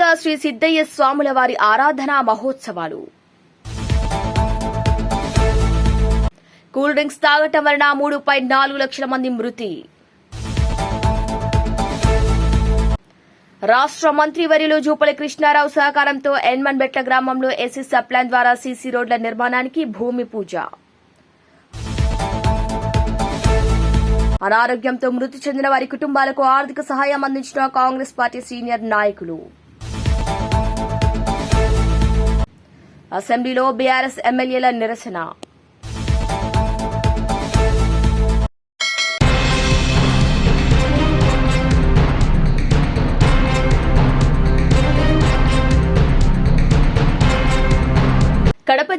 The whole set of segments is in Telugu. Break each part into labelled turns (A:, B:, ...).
A: ఘనంగా శ్రీ సిద్దయ్య స్వాముల వారి ఆరాధనా మహోత్సవాలు. కూల్ డ్రింక్స్ తాగటం వలన మూడు పాయింట్ నాలుగు లక్షల మంది మృతి. రాష్ట్ర మంత్రి వరిలో జూపల కృష్ణారావు సహకారంతో ఎన్మన్బెట్ల గ్రామంలో ఎస్సీ సప్లాన్ ద్వారా సీసీ రోడ్ల నిర్మాణానికి భూమి పూజ. అనారోగ్యంతో మృతి చెందిన వారి కుటుంబాలకు ఆర్థిక సహాయం అందించిన కాంగ్రెస్ పార్టీ సీనియర్ నాయకులు. అసెంబ్లీలో బీఆర్ఎస్ ఎమ్మెల్యేల నిరసన.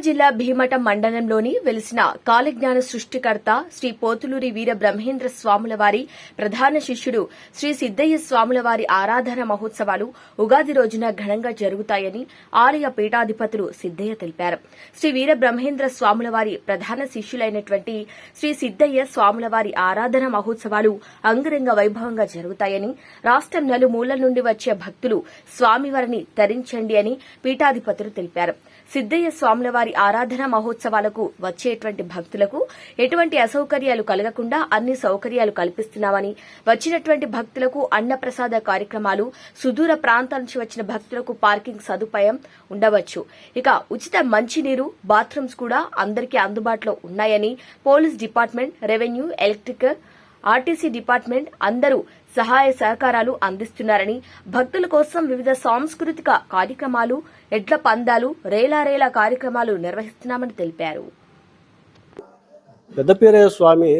A: జిల్లా భీమట మండలంలోని వెలిసిన కాలజ్ఞాన సృష్టికర్త శ్రీ పోతులూరి వీర బ్రహ్మేంద్ర స్వాముల వారి ప్రధాన శిష్యుడు శ్రీ సిద్దయ్య స్వాముల వారి ఆరాధన మహోత్సవాలు ఉగాది రోజున ఘనంగా జరుగుతాయని ఆలయ పీఠాధిపతులు సిద్దయ్య తెలిపారు. శ్రీ వీర బ్రహ్మేంద్ర స్వాముల వారి ప్రధాన శిష్యులైనటువంటి శ్రీ సిద్దయ్య స్వాముల వారి ఆరాధన మహోత్సవాలు అంగరంగ వైభవంగా జరుగుతాయని రాష్ట్రం నలుమూలల నుండి వచ్చే భక్తులు స్వామివారిని తరించండి అని పీఠాధిపతులు తెలిపారు. సిద్దయ్య స్వాముల వారి ఆరాధన మహోత్సవాలకు వచ్చేటువంటి భక్తులకు ఎటువంటి అసౌకర్యాలు కలగకుండా అన్ని సౌకర్యాలు కల్పిస్తున్నామని వచ్చినటువంటి భక్తులకు అన్నప్రసాద కార్యక్రమాలు సుదూర ప్రాంతాల నుంచి వచ్చిన భక్తులకు పార్కింగ్ సదుపాయం ఉండవచ్చు. ఇక ఉచిత మంచినీరు బాత్రూమ్స్ కూడా అందరికీ అందుబాటులో ఉన్నాయని police department revenue electrical RTC department అందరూ సహాయ సహకారాలు అందిస్తున్నారని భక్తుల కోసం వివిధ సాంస్కృతిక కార్యక్రమాలు ఎడ్ల పందాలు రేలారేలా కార్యక్రమాలు నిర్వహిస్తున్నామని తెలిపారు.
B: పెద్దపీరయ్య స్వామి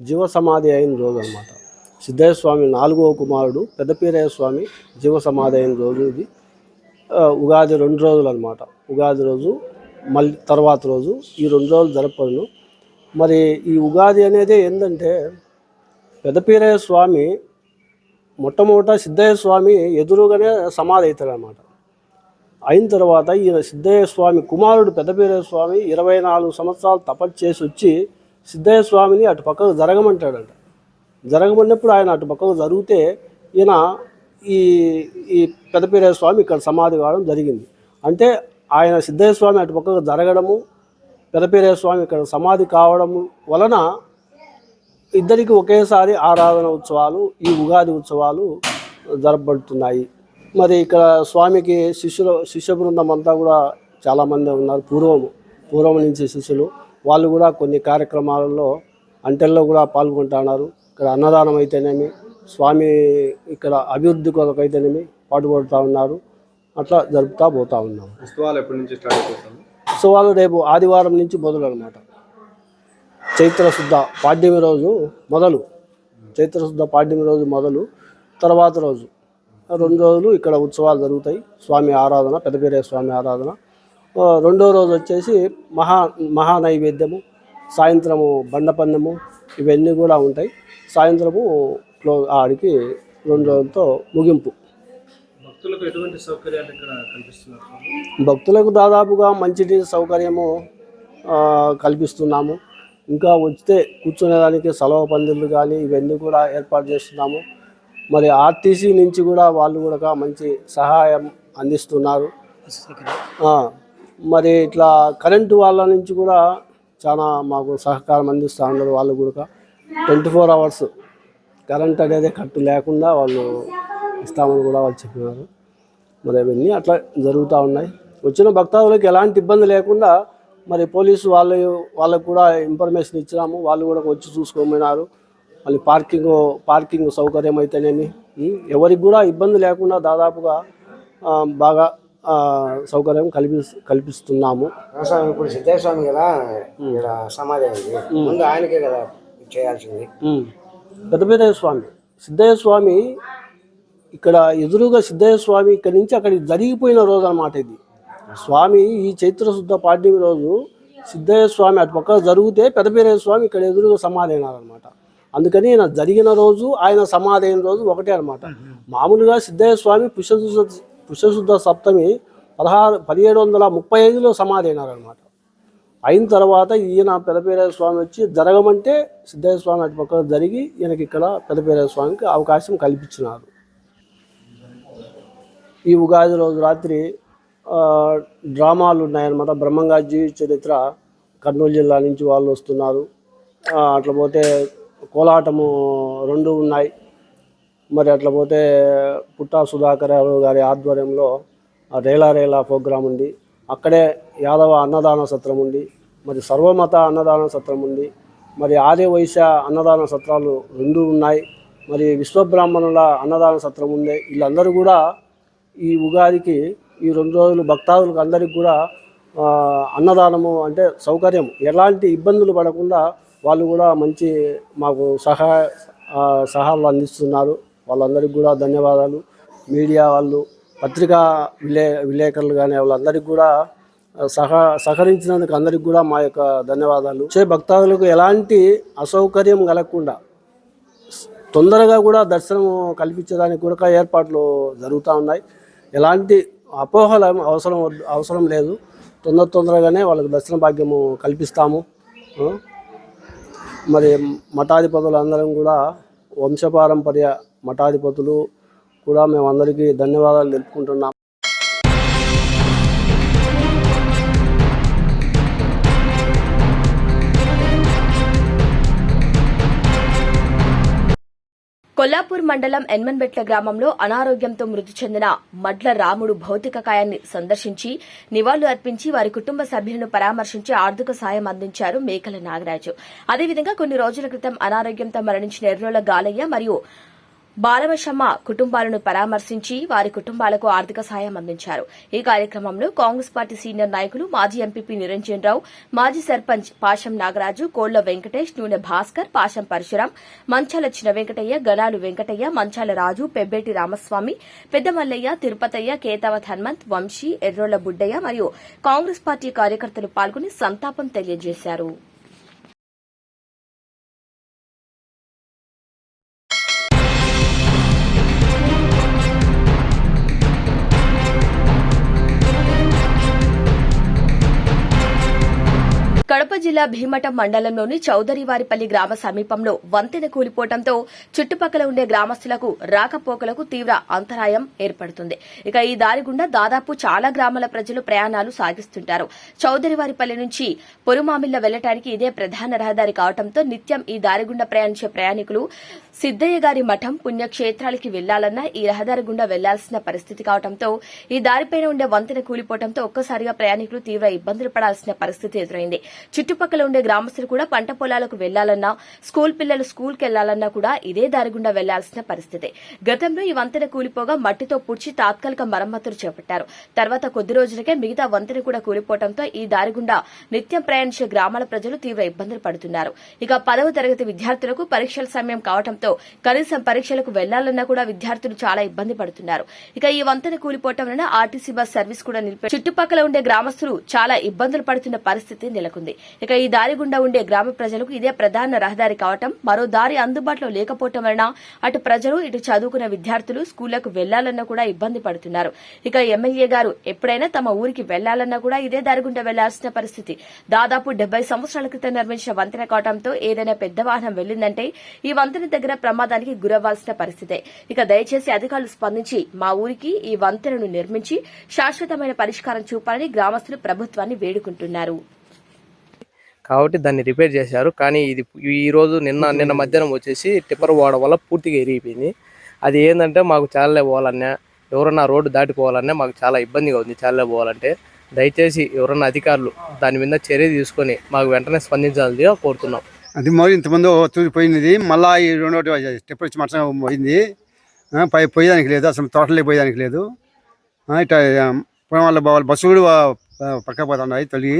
B: జీవ సమాధి అయిన రోజు అనమాట సిద్ధయ్య స్వామి నాలుగవ కుమారుడు పెద్దపీరయ్య స్వామి జీవ సమాధి అయిన రోజు ఇది. ఉగాది రెండు రోజులు అనమాట ఉగాది రోజు మళ్ళీ తర్వాత రోజు ఈ రెండు రోజులు జరపను మరి ఈ ఉగాది అనేది ఏంటంటే పెద్దపీరయ్య స్వామి మొట్టమొదట సిద్ధయ్య స్వామి ఎదురుగానే సమాధి అవుతాడు అనమాట అయిన తర్వాత ఈయన సిద్ధయ్య స్వామి కుమారుడు పెద్దపీరయ్య స్వామి ఇరవై నాలుగు సంవత్సరాలు తపస్సు చేసి వచ్చి సిద్ధయ్య స్వామిని అటు పక్కకు జరగమంటాడంట. జరగమన్నప్పుడు ఆయన అటు పక్కకు జరిగితే ఈయన ఈ ఈ పెద్దపీరయ్య స్వామి ఇక్కడ సమాధి కావడం జరిగింది. అంటే ఆయన సిద్ధయ్య స్వామి అటు పక్కకు జరగడము పెద్దపీరయ్య స్వామి ఇక్కడ సమాధి కావడము వలన ఇద్దరికి ఒకేసారి ఆరాధన ఉత్సవాలు ఈ ఉగాది ఉత్సవాలు జరపబడుతున్నాయి. మరి ఇక్కడ స్వామికి శిష్యులు శిష్య బృందం అంతా కూడా చాలామంది ఉన్నారు. పూర్వం పూర్వం నుంచి శిష్యులు. వాళ్ళు కూడా కొన్ని కార్యక్రమాలలో అంటెల్లో కూడా పాల్గొంటున్నారు. ఇక్కడ అన్నదానం అయితేనేమి స్వామి ఇక్కడ అభివృద్ధి కొరకు అయితేనేమి పాటుపడుతూ ఉన్నారు. అట్లా జరుపుతూ పోతూ ఉన్నాం.
C: ఉత్సవాలు ఎప్పటి నుంచి స్టార్ట్ అవుతుంది
B: ఉత్సవాలు రేపు ఆదివారం నుంచి మొదలు అనమాట చైత్ర శుద్ధ పాడ్యమి రోజు మొదలు. చైత్ర శుద్ధ పాడ్యమి రోజు మొదలు తర్వాత రోజు. రెండు రోజులు ఇక్కడ ఉత్సవాలు జరుగుతాయి. స్వామి ఆరాధన పెద్దపేరే స్వామి ఆరాధన. రెండో రోజు వచ్చేసి మహా మహా నైవేద్యము సాయంత్రము బండపన్నము ఇవన్నీ కూడా ఉంటాయి. సాయంత్రము క్లో ఆడికి రెండు రోజులతో ముగింపు.
C: భక్తులకు ఎటువంటి సౌకర్యాలు ఇక్కడ కల్పిస్తున్నారు?
B: భక్తులకు దాదాపుగా మంచినీటి సౌకర్యము కల్పిస్తున్నాము. ఇంకా వస్తే కూర్చునేదానికి సెలవు పందిళ్ళు కానీ ఇవన్నీ కూడా ఏర్పాటు చేస్తున్నాము. మరి ఆర్టీసీ నుంచి కూడా వాళ్ళు కూడా మంచి సహాయం అందిస్తున్నారు. మరి ఇట్లా కరెంటు వాళ్ళ నుంచి కూడా చాలా మాకు సహకారం అందిస్తూ ఉన్నారు వాళ్ళు కూడా ట్వంటీ ఫోర్ అవర్స్ కరెంట్ అనేది కట్టు లేకుండా వాళ్ళు ఇస్తామని కూడా వాళ్ళు చెప్పినారు. మరి అవన్నీ అట్లా జరుగుతూ ఉన్నాయి. వచ్చిన భక్తాదులకు ఎలాంటి ఇబ్బంది లేకుండా మరి పోలీసు వాళ్ళు వాళ్ళకు కూడా ఇన్ఫర్మేషన్ ఇచ్చినాము. వాళ్ళు కూడా వచ్చి చూసుకోమన్నారు మళ్ళీ పార్కింగ్ పార్కింగ్ సౌకర్యం అయితేనేమి ఎవరికి కూడా ఇబ్బంది లేకుండా దాదాపుగా బాగా సౌకర్యం కల్పి కల్పిస్తున్నాము.
D: ఇప్పుడు సిద్ధయ్య స్వామి కదా ఇక్కడ సమాధి ముందు ఆయనకే కదా చేయాల్సింది.
B: ఉం. పెద్దపేదయ్య స్వామి సిద్ధయ్య స్వామి ఇక్కడ ఎదురుగా సిద్ధయ్య స్వామి ఇక్కడి నుంచి అక్కడికి జరిగిపోయిన రోజు అన్నమాట ఇది. స్వామి ఈ చైత్రశుద్ధ పాడ్యమి రోజు సిద్ధయ్య స్వామి అటు పక్క జరిగితే పెదపీరయ్య స్వామి ఇక్కడ ఎదురుగా సమాధి అయినారనమాట అందుకని ఈయన జరిగిన రోజు ఆయన సమాధి అయిన రోజు ఒకటే అనమాట మామూలుగా సిద్ధయ్య స్వామి పుష్యశుద్ధ పుష్యశుద్ధ సప్తమి పదహారు పదిహేడు వందల ముప్పై ఐదులో సమాధి అయినారనమాట అయిన తర్వాత ఈయన పెదపేరయ్య స్వామి వచ్చి జరగమంటే సిద్ధయ్య స్వామి అటు పక్కన జరిగి ఈయనకి ఇక్కడ పెదపేరయ్య స్వామికి అవకాశం కల్పించినారు. ఈ ఉగాది రోజు రాత్రి డ్రామాలు ఉన్నాయన్నమాట. బ్రహ్మంగా చరిత్ర కర్నూలు జిల్లా నుంచి వాళ్ళు వస్తున్నారు. అట్లా పోతే కోలాటము రెండు ఉన్నాయి. మరి అట్లా పోతే పుట్టా సుధాకరరావు గారి ఆధ్వర్యంలో రేలా రేలా ప్రోగ్రాం ఉంది. అక్కడే యాదవ అన్నదాన సత్రం ఉంది. మరి సర్వమత అన్నదాన సత్రం ఉంది. మరి ఆర్యవైశ్య అన్నదాన సత్రాలు రెండు ఉన్నాయి. మరి విశ్వబ్రాహ్మణుల అన్నదాన సత్రం ఉంది. వీళ్ళందరూ కూడా ఈ ఉగాదికి ఈ రెండు రోజులు భక్తాదులకు అందరికి కూడా అన్నదానము అంటే సౌకర్యం. ఎలాంటి ఇబ్బందులు పడకుండా వాళ్ళు కూడా మంచి మాకు సహాయ ఆ, సహాయాలు అందిస్తున్నారు. వాళ్ళందరికీ కూడా ధన్యవాదాలు. మీడియా వాళ్ళు పత్రికా విలే విలేకరులు కానీ వాళ్ళందరికీ కూడా సహ సహకరించినందుకు అందరికి కూడా మా యొక్క ధన్యవాదాలు. చే భక్తాదులకు ఎలాంటి అసౌకర్యం కలగకుండా తొందరగా కూడా దర్శనం కల్పించడానికి కూడా ఏర్పాట్లు జరుగుతూ ఉన్నాయి. ఎలాంటి అపోహల అవసరం అవసరం లేదు. తొందర తొందరగానే వాళ్ళకి దర్శన భాగ్యము కల్పిస్తాము. మరి మఠాధిపతులు అందరం కూడా వంశపారంపర్య మఠాధిపతులు కూడా మేమందరికీ ధన్యవాదాలు తెలుపుకుంటున్నాం.
A: కొల్లాపూర్ మండలం ఎన్మన్బెట్ల గ్రామంలో అనారోగ్యంతో మృతి చెందిన మడ్ల రాముడు భౌతిక కాయాన్ని సందర్శించి నివాళులు అర్పించి వారి కుటుంబ సభ్యులను పరామర్శించి ఆర్థిక సాయం అందించారు మేకల నాగరాజు. అదేవిధంగా కొన్ని రోజుల క్రితం అనారోగ్యంతో మరణించిన ఎర్రోల గాలయ్య మరియు బాలవశమ్మ కుటుంబాలను పరామర్శించి వారి కుటుంబాలకు ఆర్థిక సాయం అందించారు. ఈ కార్యక్రమంలో కాంగ్రెస్ పార్టీ సీనియర్ నాయకులు మాజీ ఎంపీపీ నిరంజన్ రావు మాజీ సర్పంచ్ పాశం నాగరాజు కోళ్ళ వెంకటేష్ నూనె భాస్కర్ పాశం పరశురాం మంచాల చిన్న వెంకటయ్య గణాలు వెంకటయ్య మంచాల రాజు పెబ్బేటి రామస్వామి పెద్దమల్లయ్య తిరుపతయ్య కేతావత్ హనుమంత్ వంశీ ఎర్రోళ్ళ బుడ్డయ్య మరియు కాంగ్రెస్ పార్టీ కార్యకర్తలు పాల్గొని సంతాపం తెలియజేశారు. జిల్లా భీమటం మండలంలోని చౌదరివారిపల్లి గ్రామ సమీపంలో వంతెన కూలిపోవడంతో చుట్టుపక్కల ఉండే గ్రామస్తులకు రాకపోకలకు తీవ్ర అంతరాయం ఏర్పడుతుంది. ఇక ఈ దారి గుండా దాదాపు చాలా గ్రామాల ప్రజలు ప్రయాణాలు సాగిస్తుంటారు. చౌదరివారిపల్లి నుంచి పొరుమామిల్ల వెళ్ళటానికి ఇదే ప్రధాన రహదారి కావడంతో నిత్యం ఈ దారి గుండా ప్రయాణించే ప్రయాణికులు సిద్దయ్య గారి మఠం పుణ్యక్షేత్రాలకి వెళ్ళాలన్నా ఈ రహదారి గుండా వెళ్ళాల్సిన పరిస్థితి కావడంతో ఈ దారిపైన ఉండే వంతెన కూలిపోవడంతో ఒక్కసారిగా ప్రయాణికులు తీవ్ర ఇబ్బందులు పడాల్సిన పరిస్థితి ఎదురైంది. చుట్టుపక్కల ఉండే గ్రామస్తులు కూడా పంట పొలాలకు వెళ్ళాలన్నా స్కూల్ పిల్లలు స్కూల్కి వెళ్ళాలన్నా కూడా ఇదే దారి గుండా వెళ్ళాల్సిన పరిస్థితి. గతంలో ఈ వంతెన కూలిపోగా మట్టితో పుడ్చి తాత్కాలిక మరమ్మతులు చేపట్టారు. తర్వాత కొద్ది రోజులకే మిగతా వంతెన కూడా కూలిపోవడంతో ఈ దారి గుండా నిత్యం ప్రయాణించే గ్రామాల ప్రజలు తీవ్ర ఇబ్బందులు పడుతున్నారు. ఇక పదవ తరగతి విద్యార్థులకు పరీక్షల సమయం కావడంతో కనీసం పరీక్షలకు వెళ్ళాలన్నా కూడా విద్యార్థులు చాలా ఇబ్బంది పడుతున్నారు. ఇక ఈ వంతెన కూలిపోవటం వలన ఆర్టీసీ బస్ సర్వీస్ కూడా నిలిపి చుట్టుపక్కల ఉండే గ్రామస్తులు చాలా ఇబ్బందులు పడుతున్న పరిస్థితి నెలకొంది. ఇక ఈ దారి గుండా ఉండే గ్రామ ప్రజలకు ఇదే ప్రధాన రహదారి కావటం మరో దారి అందుబాటులో లేకపోవటం వలన అటు ప్రజలు ఇటు చదువుకున్న విద్యార్థులు స్కూళ్ళకు వెళ్ళాలన్నా కూడా ఇబ్బంది పడుతున్నారు. ఇక ఎమ్మెల్యే గారు ఎప్పుడైనా తమ ఊరికి వెళ్ళాలన్నా కూడా ఇదే దారి గుండా వెళ్ళాల్సిన పరిస్థితి. దాదాపు డెబ్బై సంవత్సరాల క్రితం నిర్మించిన వంతెన కావడంతో ఏదైనా పెద్ద వాహనం వెళ్ళిందంటే ఈ వంతెన దగ్గర ప్రమాదానికి గురవ్వాల్సిన పరిస్థితే. ఇక దయచేసి అధికారులు స్పందించి మా ఊరికి ఈ వంతెనను నిర్మించి శాశ్వతమైన పరిష్కారం చూపాలని గ్రామస్తులు ప్రభుత్వాన్ని వేడుకుంటున్నారు.
E: కాబట్టి దాన్ని రిపేర్ చేశారు. కానీ ఇది ఈ రోజు నిన్న నిన్న మధ్యాహ్నం వచ్చేసి టిప్పర్ పోవడం వల్ల పూర్తిగా ఇరిగిపోయింది. అది ఏంటంటే మాకు చాలే పోవాలన్నా ఎవరన్నా రోడ్డు దాటిపోవాలన్నా మాకు చాలా ఇబ్బందిగా ఉంది చాలే పోవాలంటే. దయచేసి ఎవరన్నా అధికారులు దాని మీద చర్య తీసుకొని మాకు వెంటనే స్పందించాలని కోరుతున్నాం.
F: అది మరి ఇంతమంది తూలిపోయినది మళ్ళా ఈ రెండో స్టెప్ వచ్చి మటం పోయింది. పై పోయేదానికి లేదు. అసలు తోటలోకి పోయేదానికి లేదు. ఇట్లా వల్ల వాళ్ళ బస్సు కూడా పక్క పోతున్నాయి తొలగి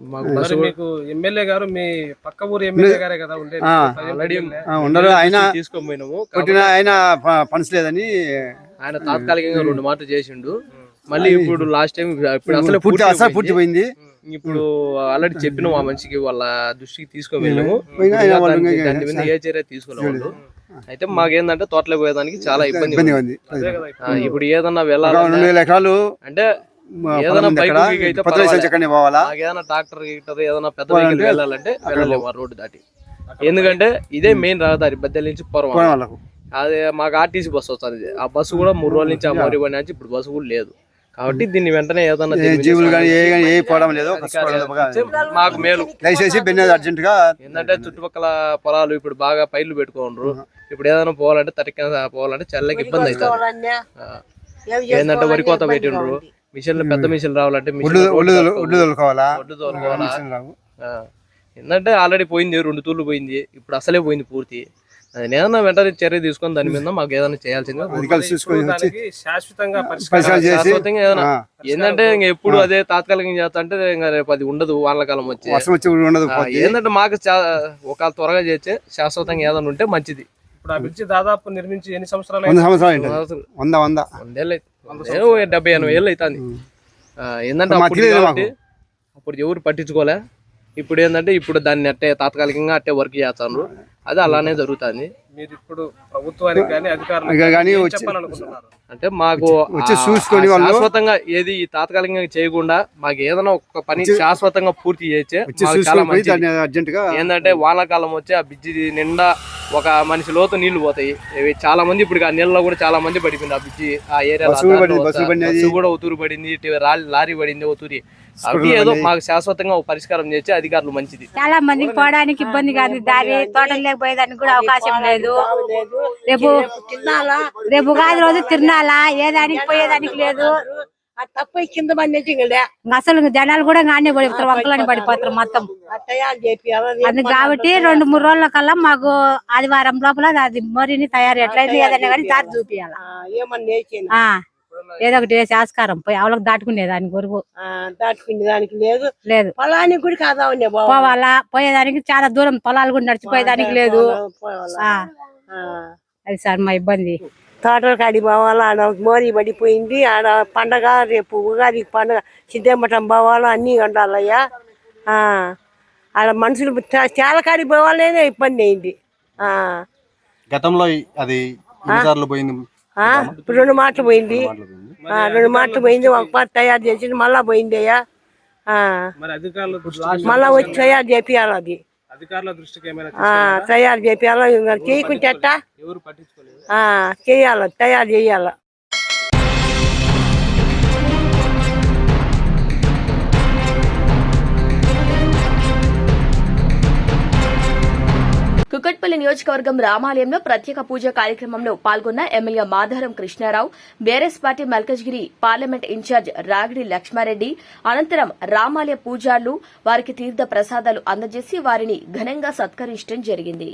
E: మాకు
C: ఎమ్మెల్యే గారు మీ పక్క ఊరు ఎమ్మెల్యే గారే కదా ఉండేది.
F: ఉండరు. ఆయన
E: తీసుకొని పోయినాము.
F: కొట్టిన ఆయన పనసు లేదని
E: ఆయన తాత్కాలికంగా రెండు మాటలు చేసిండు. మళ్ళీ ఇప్పుడు లాస్ట్ టైం ఇప్పుడు అసలు
F: పూర్తి అసలు పూర్తి పోయింది.
E: ఇప్పుడు ఆల్రెడీ చెప్పిన మా మనిషికి వాళ్ళ దృష్టికి తీసుకొని వెళ్ళాము దాని మీద ఏ చర్య తీసుకోలేదు అయితే మాకేందంటే తోటలోకి పోయేదానికి చాలా ఇబ్బంది ఇప్పుడు. ఏదన్నా
F: వేల ఎకరాలు
E: అంటే
F: మా
E: ఏదైనా
F: పోవాలా?
E: ఏదైనా ఏదైనా పెద్ద వెళ్ళాలంటే వెళ్ళలేము రోడ్డు దాటి. ఎందుకంటే ఇదే మెయిన్ రహదారి బద్దెల నుంచి
F: వాళ్ళకు
E: అది మాకు ఆర్టీసీ బస్సు వస్తుంది. ఆ బస్సు కూడా మూడు రోజుల నుంచి ఆ మోరి పని నుంచి ఇప్పుడు బస్సు కూడా లేదు. కాబట్టి దీన్ని వెంటనే ఏదన్నా
F: ఏ
E: దీని మీద
F: జీవులు కానీ ఏ
E: సాయం
F: కానీ ఏ
E: చేసి
F: పోవడం లేదు.
E: అధికారులు ఇచ్చే మాకు మేలు.
F: దయచేసి బెన్నె అర్జెంట్గా
E: ఏంటంటే చుట్టుపక్కల పొలాలు ఇప్పుడు బాగా పైర్లు పెట్టుకోండ్రు. ఇప్పుడు ఏదైనా పోవాలంటే తరిక పోవాలంటే చల్లకి ఇబ్బంది అవుతుంది. ఏంటంటే వరి కోత పెట్టిండ్రు. మిషన్లు పెద్ద రావాలంటే
F: మిషన్ రావు.
E: ఆ. ఏంటంటే ఆల్రెడీ పోయింది రెండు తూర్లు పోయింది ఇప్పుడు అసలే పోయింది పూర్తి. ఏదన్నా వెంటనే చర్య తీసుకొని దాని మీద మాకు ఏదైనా
C: దానికి శాశ్వతంగా
E: ఏదైనా ఏంటంటే ఇంక ఎప్పుడు అదే తాత్కాలికంగా చేస్తా అంటే ఇంకా రేపు అది ఉండదు వానకాలం వచ్చి.
F: ఉండదు
E: ఏంటంటే మాకు ఒక త్వరగా చేస్తే శాశ్వతంగా ఏదైనా ఉంటే మంచిది.
C: ఇప్పుడు ఆ బ్రిడ్జి దాదాపు నిర్మించి ఎన్ని సంవత్సరాలు
F: వంద వంద
E: వందేళ్ళు ఏదో డెబ్బై ఎనభై ఏళ్ళు అవుతుంది ఏంటంటే అప్పుడు ఎవరు పట్టించుకోలే. ఇప్పుడు ఏంటంటే ఇప్పుడు దాన్ని అట్టే తాత్కాలికంగా అట్టే వర్క్ చేస్తాను అది అలానే జరుగుతుంది.
C: మీరు ఇప్పుడు ప్రభుత్వానికి కానీ అధికారులకు
E: అంటే మాకు
F: వచ్చి చూసుకొని
E: శాశ్వతంగా ఏది తాత్కాలికంగా చేయకుండా మాకు ఏదైనా ఒక పని శాశ్వతంగా పూర్తి చాలా మంచిది.
F: గా
E: ఏంటంటే వానాకాలం వచ్చి ఆ బిజ్జి నిండా ఒక మనిషి లోతు నీళ్ళు పోతాయి. ఇవి చాలా మంది ఇప్పుడు ఆ నీళ్ళలో కూడా చాలా మంది పడిపోయింది ఆ బిజ్జి ఆ. బస్సు కూడా ఉతూరు పడింది లారీ పడింది ఉతూరి అవి ఏదో మాకు శాశ్వతంగా పరిష్కారం చేసి అధికారులు మంచిది.
G: చాలా మందికి పోవడానికి ఇబ్బంది కాదు. దారి తోటలు లేకపోయేదానికి కూడా అవకాశం లేదు. రేపు రేపు ఉగాది రోజు తిరణాలా ఏ దానికి పోయేదానికి లేదు.
H: తప్ప కింద
G: అసలు జనాలు కూడా గానే పడిపోతారు వంకలని పడిపోతారు మొత్తం. అందుకు కాబట్టి రెండు మూడు రోజుల కల్లా మాకు ఆదివారం లోపల అది మరిని తయారు ఎట్లయితే ఏదైనా కానీ దారి ఆ. ఏదో ఒకటి వేసి ఆస్కారం పోయి అవలకు దాటుకునే దానికి వరకు
H: దాటుకునే దానికి లేదు.
G: లేదు.
H: పొలానికి కూడా కాదా ఉండే
G: పోవాలా? పోయేదానికి చాలా దూరం పొలాలు కూడా నడిచిపోయేదానికి లేదు. ఆ. అది సార్ మా ఇబ్బంది.
H: తోటల కాడి పోవాలా ఆడ మోరీ పడిపోయింది. ఆడ పండగ రేపు ఉగాది పండగ సిద్ధమఠం పోవాలా అన్నీ ఉండాలయ్యా. ఆ, ఆడ మనుషులు చాలా కాడికి పోవాలనే ఇబ్బంది అయింది. ఆ,
I: గతంలో అది పోయింది?
H: ఇప్పుడు రెండు మాటలు పోయింది. ఆ, రెండు మాటలు పోయింది ఒక పాట తయారు చేసింది మళ్ళా పోయింది అయ్యా. ఆ,
C: మరి అధికారుల దృష్టికి
H: మళ్ళా వచ్చి తయారు చేపియాలి అది.
C: అధికారుల దృష్టికి ఏమైనా
H: ఆ, తయారు చేపియాలి? చేయకుంటే ఎట్టా?
C: ఎవరు పట్టించుకోలేదు?
H: ఆ చేయాలి తయారు చేయాలి.
A: కూకట్పల్లి నియోజకవర్గం రామాలయంలో ప్రత్యేక పూజ కార్యక్రమంలో పాల్గొన్న MLA Madharam Krishnarao BRS party Malkajgiri parliament in charge Ragidi Laxmareddy అనంతరం రామాలయ పూజార్లు వారికి తీర్థ ప్రసాదాలు అందజేసి వారిని ఘనంగా సత్కరించడం జరిగింది.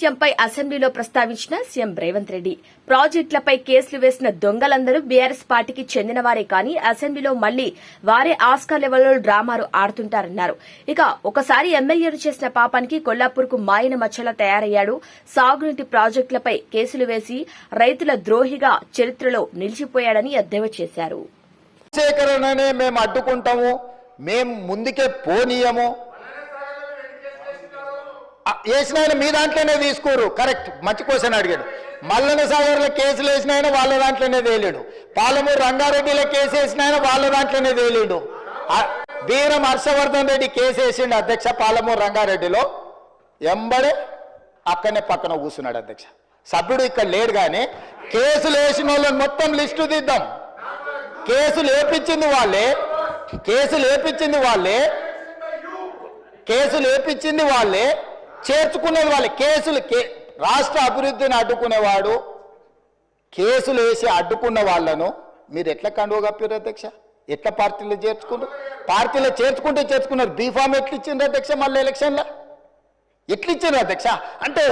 A: ఆనిముత్యంపై అసెంబ్లీలో ప్రస్తావించిన సీఎం రేవంత్ రెడ్డి. ప్రాజెక్టులపై కేసులు వేసిన దొంగలందరూ బీఆర్ఎస్ పార్టీకి చెందినవారే కానీ అసెంబ్లీలో మళ్ళీ వారే ఆస్కార్ లెవెల్లో డ్రామాలు ఆడుతుంటారన్నారు. ఇక ఒకసారి ఎమ్మెల్యేలు చేసిన పాపానికి కొల్లాపూర్కు మాయన మచ్చలా తయారయ్యాడు. సాగునీటి ప్రాజెక్టులపై కేసులు వేసి రైతుల ద్రోహిగా చరిత్రలో నిలిచిపోయాడని ఎద్దేవా చేశారు.
J: సేకరణనే మేము అడ్డుకుంటాము. మేము ముందుకే పోనీయము. వేసిన ఆయన మీ దాంట్లోనే తీసుకోరు కరెక్ట్ మంచి క్వశ్చన్ అడిగాడు. మల్లన సాగర్లో కేసులు వేసిన ఆయన వాళ్ళ దాంట్లోనే తేలేడు. పాలమూరు రంగారెడ్డిలో కేసు వేసిన ఆయన వాళ్ళ దాంట్లోనే తేలేడు. వీరం హర్షవర్ధన్ రెడ్డి కేసు వేసిండు అధ్యక్ష పాలమూరు రంగారెడ్డిలో. ఎంబడే అక్కడనే పక్కన కూర్చున్నాడు అధ్యక్ష. సభ్యుడు ఇక్కడ లేడు కానీ కేసులు వేసిన వాళ్ళని మొత్తం లిస్టు దిద్దాం. కేసులు లేపించింది వాళ్ళే. కేసులు లేపించింది వాళ్ళే. కేసులు లేపించింది వాళ్ళే. చేర్చుకునేది వాళ్ళు కేసులు కే రాష్ట్ర అభివృద్ధిని అడ్డుకునేవాడు కేసులు వేసి అడ్డుకున్న వాళ్ళను మీరు ఎట్లా కండువ కప్పారు అధ్యక్ష? ఎట్లా పార్టీలో చేర్చుకున్నారు పార్టీలో చేర్చుకుంటే చేర్చుకున్నారు బీఫామ్ ఎట్లా ఇచ్చిండ్రు అధ్యక్ష మళ్ళీ ఎలక్షన్లో? ఎట్లా ఇచ్చిండ్రు అధ్యక్ష? అంటే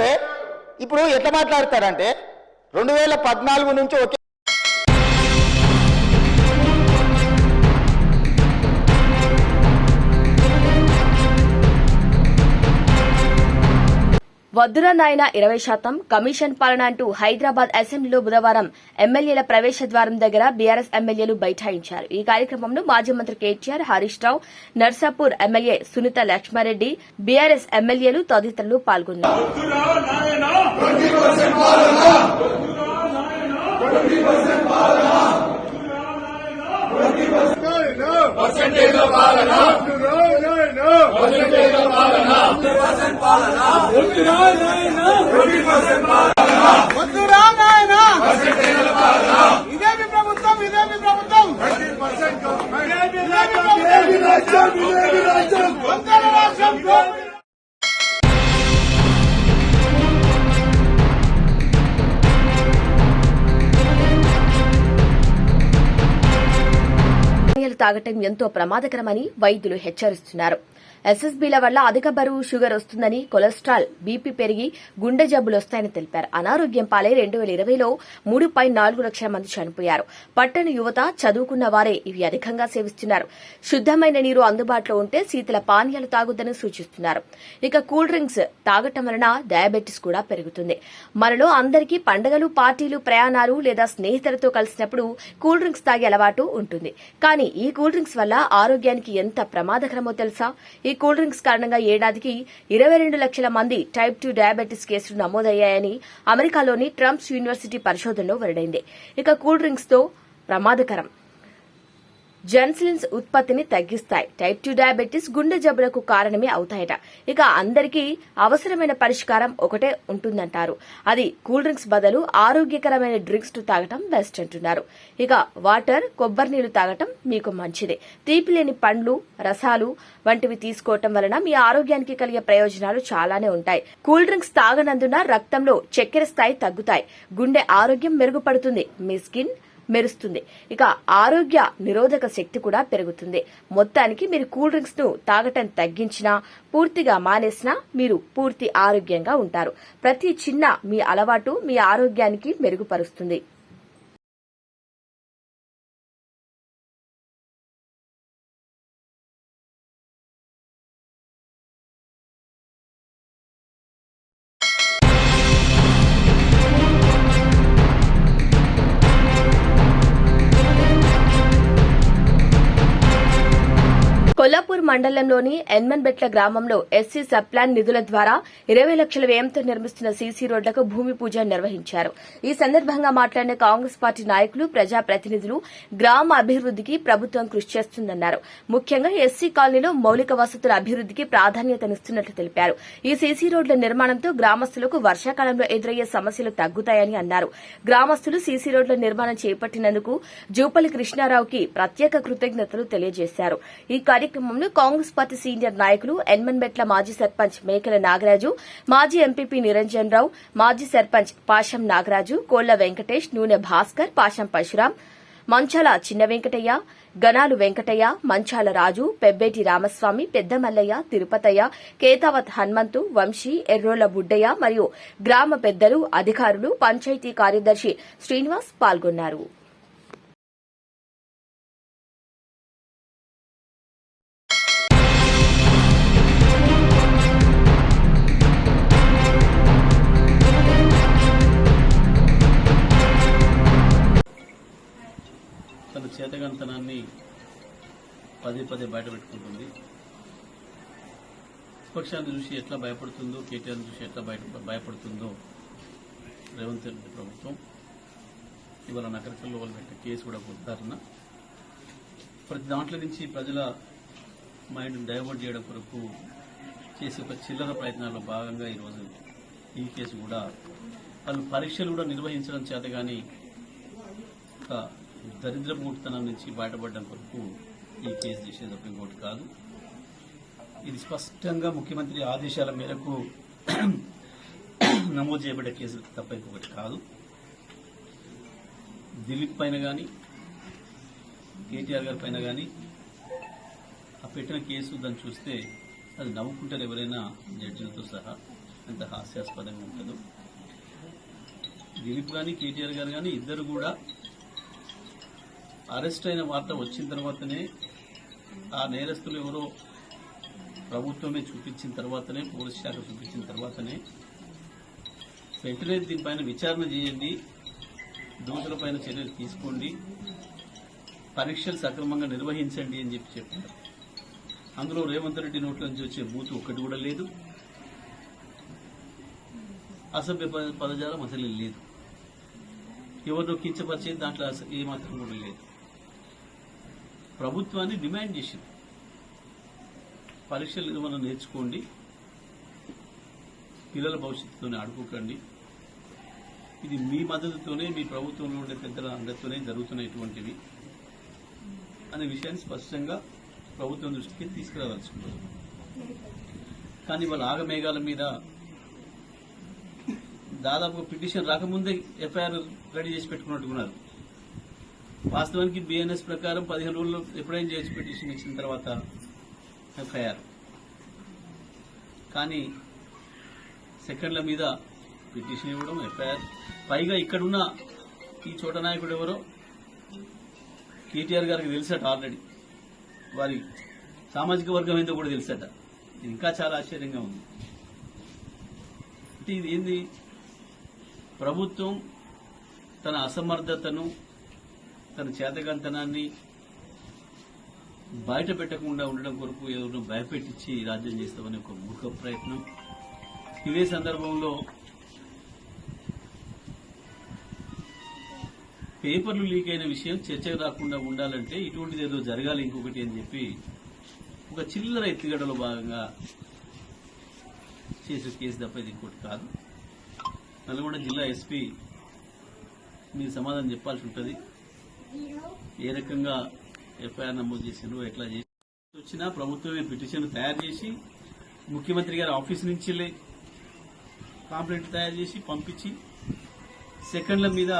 J: ఇప్పుడు ఎట్లా మాట్లాడతారంటే రెండు వేల పద్నాలుగు నుంచి ఒకే
A: వద్దురా నాయన ఇరవై శాతం. కమిషన్ పాలన అంటూ హైదరాబాద్ అసెంబ్లీలో బుధవారం ఎమ్మెల్యేల ప్రవేశ ద్వారం దగ్గర బీఆర్ఎస్ ఎమ్మెల్యేలు బైఠాయించారు. ఈ కార్యక్రమంలో మాజీ మంత్రి KTR Harish Rao Narsapur MLA Sunitha Laxmareddy BRS ఎమ్మెల్యేలు తదితరులు పాల్గొన్నారు.
J: percentage of Palana. Percentage of Palana.
A: Hundred percent Palana. Hundred percent Palana. Hundred percent Palana. తాగటం ఎంతో ప్రమాదకరమని వైద్యులు హెచ్చరిస్తున్నారు ఎస్ఎస్బీల వల్ల అధిక బరువు షుగర్ వస్తుందని కొలెస్ట్రాల్ బీపీ పెరిగి గుండె జబ్బులు వస్తాయని తెలిపారు. అనారోగ్యం పాలై రెండు వేల ఇరవైలో మూడు పాయింట్ నాలుగు లక్షల మంది చనిపోయారు. పట్టణ యువత చదువుకున్న వారే ఇవి అధికంగా సేవిస్తున్నారు. శుద్దమైన నీరు అందుబాటులో ఉంటే శీతల పానీయాలు తాగొద్దని సూచిస్తున్నారు. ఇక కూల్ డ్రింక్స్ తాగటం వలన డయాబెటిస్ కూడా పెరుగుతుంది. మనలో అందరికీ పండగలు పార్టీలు ప్రయాణాలు లేదా స్నేహితులతో కలిసినప్పుడు కూల్ డ్రింక్స్ తాగే అలవాటు ఉంటుంది. కానీ ఈ కూల్ డ్రింక్స్ వల్ల ఆరోగ్యానికి ఎంత ప్రమాదకరమో తెలుసా? ఈ కూల్ డ్రింక్స్ కారణంగా ఏడాదికి ఇరవై రెండు లక్షల మంది టైప్ టూ డయాబెటిస్ కేసులు నమోదయ్యాయని అమెరికాలోని ట్రంప్స్ యూనివర్సిటీ పరిశోధనలో వెల్లడైంది. ఇక కూల్ డ్రింక్స్తో ప్రమాదకరం. జెన్సిలిన్స్ ఉత్పత్తిని తగ్గిస్తాయి. టైప్ టూ డయాబెటిస్ గుండె జబ్బులకు కారణమే అవుతాయట. ఇక అందరికీ అవసరమైన పరిష్కారం ఒకటే ఉంటుందంటారు. అది కూల్ డ్రింక్స్ బదులు ఆరోగ్యకరమైన డ్రింక్స్ను తాగటం బెస్ట్ అంటున్నారు. ఇక వాటర్ కొబ్బరి నీళ్ళు తాగటం మీకు మంచిదే. తీపి లేని పండ్లు రసాలు వంటివి తీసుకోవటం వలన మీ ఆరోగ్యానికి కలిగే ప్రయోజనాలు చాలానే ఉంటాయి. కూల్ డ్రింక్స్ తాగనందున రక్తంలో చక్కెర స్థాయి తగ్గుతాయి. గుండె ఆరోగ్యం మెరుగుపడుతుంది. మీ స్కిన్ మెరుస్తుంది. ఇక ఆరోగ్య నిరోధక శక్తి కూడా పెరుగుతుంది. మొత్తానికి మీరు కూల్ డ్రింక్స్ను తాగటం తగ్గించినా పూర్తిగా మానేసినా మీరు పూర్తి ఆరోగ్యంగా ఉంటారు. ప్రతి చిన్న మీ అలవాటు మీ ఆరోగ్యానికి మెరుగుపరుస్తుంది. మండలంలోని ఎన్మన్బెట్ల గ్రామంలో ఎస్సీ సబ్ప్లాన్ నిధుల ద్వారా ఇరవై లక్షల వ్యయంతో నిర్మిస్తున్న సీసీ రోడ్లకు భూమి పూజ నిర్వహించారు. ఈ సందర్భంగా మాట్లాడిన కాంగ్రెస్ పార్టీ నాయకులు ప్రజాప్రతినిధులు గ్రామ అభివృద్దికి ప్రభుత్వం కృషి చేస్తుందన్నారు. ముఖ్యంగా ఎస్సీ కాలనీలో మౌలిక వసతుల అభివృద్దికి ప్రాధాన్యతనిస్తున్నట్లు తెలిపారు. ఈ సీసీ రోడ్ల నిర్మాణంతో గ్రామస్తులకు వర్షాకాలంలో ఎదురయ్యే సమస్యలు తగ్గుతాయని అన్నారు. గ్రామస్తులు సీసీ రోడ్ల నిర్మాణం చేపట్టినందుకు జూపల్లి కృష్ణారావుకి ప్రత్యేక కృతజ్ఞతలు తెలియజేశారు. ఈ కార్యక్రమంలో కాంగ్రెస్ పార్టీ సీనియర్ నాయకులు ఎన్మన్బెట్ల మాజీ సర్పంచ్ మేకల నాగరాజు మాజీ ఎంపీపీ నిరంజన్ రావు మాజీ సర్పంచ్ పాషం నాగరాజు కోళ్ళ వెంకటేష్ నూనె భాస్కర్ పాషం పరశురాం మంచాల చిన్న వెంకటయ్య గనాలు వెంకటయ్య మంచాల రాజు పెబ్బేటి రామస్వామి పెద్ద మల్లయ్య తిరుపతయ్య కేతావత్ హనుమంతు వంశీ ఎర్రోల బుడ్డయ్య మరియు గ్రామ పెద్దలు అధికారులు పంచాయతీ కార్యదర్శి శ్రీనివాస్ పాల్గొన్నారు.
C: తన పదే పదే బయట పెట్టుకుంటుంది విపక్షాన్ని చూసి ఎట్లా భయపడుతుందో కేటీఆర్ని చూసి ఎట్లా బయట భయపడుతుందో రేవంత్ రెడ్డి ప్రభుత్వం. ఇవాళ నగరికల్లో వాళ్ళు పెట్టే కేసు కూడా ఉదాహరణ. ప్రతి దాంట్లో నుంచి ప్రజల మైండ్ డైవర్ట్ చేయడం కొరకు చేసే ఒక చిల్లర ప్రయత్నాల్లో భాగంగా ఈరోజు ఈ కేసు కూడా. వాళ్ళు పరీక్షలు కూడా నిర్వహించడం చేత కానీ ఒక దరిద్రమూర్తనం నుంచి బయటపడడం కొరకు ఈ కేసు చేసేది సుప్రీంకోర్టు కాదు. ఇది స్పష్టంగా ముఖ్యమంత్రి ఆదేశాల మేరకు నమోదు చేయబడ్డ కేసు తప్ప ఇంకొకటి కాదు. దిలీప్ పైన కానీ కేటీఆర్ గారి పైన కానీ ఆ పెట్టిన కేసు దాన్ని చూస్తే అది నవ్వుకుంటారు ఎవరైనా జడ్జిలతో సహా ఎంత హాస్యాస్పదంగా ఉంటుందో. దిలీప్ కానీ కేటీఆర్ గారు కానీ ఇద్దరు కూడా అరెస్ట్ అయిన వార్త వచ్చిన తర్వాతనే ఆ నేరస్తులు ఎవరో ప్రభుత్వమే చూపించిన తర్వాతనే పోలీస్ శాఖ చూపించిన తర్వాతనే వెంటనే దీనిపైన విచారణ చేయండి దోషుల పైన చర్యలు తీసుకోండి పరీక్షలు సక్రమంగా నిర్వహించండి అని చెప్పి చెప్పారు. అందులో రేవంత్ రెడ్డి నోట్ల నుంచి వచ్చే బూత్ ఒక్కటి కూడా లేదు. అసభ్య పద- పదజాలం అసలు లేదు. ఎవరినో కించపరిచేది దాంట్లో అసలు ఏమాత్రం కూడా లేదు. ప్రభుత్వాన్ని డిమాండ్ చేసింది. పరీక్షలు నిర్వహణ నేర్చుకోండి. పిల్లల భవిష్యత్తుతోనే ఆడుకోకండి. ఇది మీ మద్దతుతోనే మీ ప్రభుత్వంలో ఉండే పెద్దల అందరితోనే జరుగుతున్నటువంటివి అనే విషయాన్ని స్పష్టంగా ప్రభుత్వం దృష్టికి తీసుకురాదలుచుకున్నారు కానీ వాళ్ళ ఆగమేఘాల మీద దాదాపు పిటిషన్ రాకముందే ఎఫ్ఐఆర్ రెడీ చేసి పెట్టుకున్నట్టుకున్నారు వాస్తవానికి బిఎన్ఎస్ ప్రకారం పదిహేను రోజుల్లో ఎప్పుడైనా చేయొచ్చు పిటిషన్ ఇచ్చిన తర్వాత ఎఫ్ఐఆర్. కానీ సెకండ్ల మీద పిటిషన్ ఇవ్వడం ఎఫ్ఐఆర్. పైగా ఇక్కడున్న ఈ చోట నాయకుడు ఎవరో కేటీఆర్ గారికి తెలుసట ఆల్రెడీ. వారి సామాజిక వర్గం ఏందో కూడా తెలుసట. ఇంకా చాలా ఆశ్చర్యంగా ఉంది. అంటే ఇది ఏంది? ప్రభుత్వం తన అసమర్థతను తన చేతగంతనాన్ని బయట పెట్టకుండా ఉండడం కొరకు ఎవరినో భయపెట్టించి రాజ్యం చేస్తామని ఒక మూర్ఖ ప్రయత్నం. ఇదే సందర్భంలో పేపర్లు లీక్ అయిన విషయం చర్చకు రాకుండా ఉండాలంటే ఇటువంటిది ఏదో జరగాలి ఇంకొకటి అని చెప్పి ఒక చిల్లర ఎత్తుగడలో భాగంగా చేసే కేసు తప్ప ఇది ఇంకోటి కాదు. నల్గొండ జిల్లా ఎస్పీ మీరు సమాధానం చెప్పాల్సి ఉంటుంది. ఏ రకంగా ఎఫ్ఐఆర్ నమోదు చేసిండ్రు ఎట్లా చేసి వచ్చినా ప్రభుత్వమే పిటిషన్ తయారు చేసి ముఖ్యమంత్రి గారి ఆఫీస్ నుంచి కాంప్లైంట్ తయారు చేసి పంపించి సెకండ్ల మీద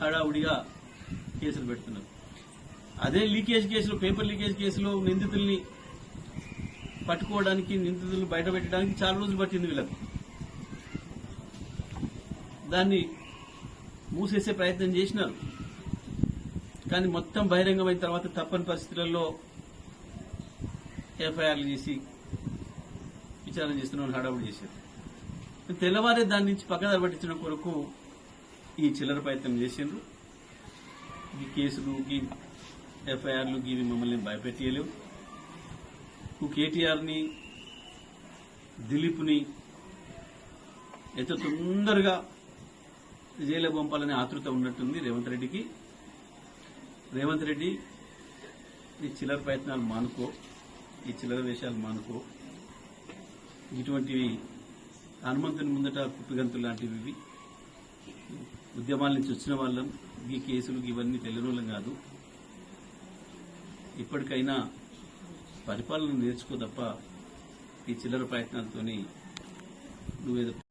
C: హడావుడిగా కేసులు పెడుతున్నారు. అదే లీకేజ్ కేసులో పేపర్ లీకేజ్ కేసులో నిందితుల్ని పట్టుకోవడానికి నిందితులను బయట పెట్టడానికి చాలా రోజులు పట్టింది వీళ్ళకు. దాన్ని మూసేసే ప్రయత్నం చేసినారు. కానీ మొత్తం బహిరంగమైన తర్వాత తప్పని పరిస్థితులలో ఎఫ్ఐఆర్లు చేసి విచారణ చేస్తున్నామని హడావుడి చేశారు. తెల్లవారే దాని నుంచి పక్కదారి పట్టించడం కొరకు ఈ చిల్లర ప్రయత్నం చేసిండ్రు. ఈ కేసులు ఈ ఎఫ్ఐఆర్లు ఇవి మమ్మల్ని భయపెట్టలేవు నువ్వు కేటీఆర్ని దిలీప్ని ఎంత తొందరగా జైలు పంపాలనే ఆతృత ఉన్నట్టుంది రేవంత్ రెడ్డికి. రేవంత్ రెడ్డి ఈ చిల్లర ప్రయత్నాలు మానుకో ఈ చిల్లర వేషాలు మానుకో. ఇటువంటివి హనుమంతుని ముందట కుప్పిగంతులు లాంటివి ఇవి. ఉద్యమాల నుంచి వచ్చిన వాళ్ళం. ఈ కేసులు ఇవన్నీ తెలియని కాదు. ఇప్పటికైనా పరిపాలన నేర్చుకో తప్ప ఈ చిల్లర ప్రయత్నాలతోని నువ్వేదో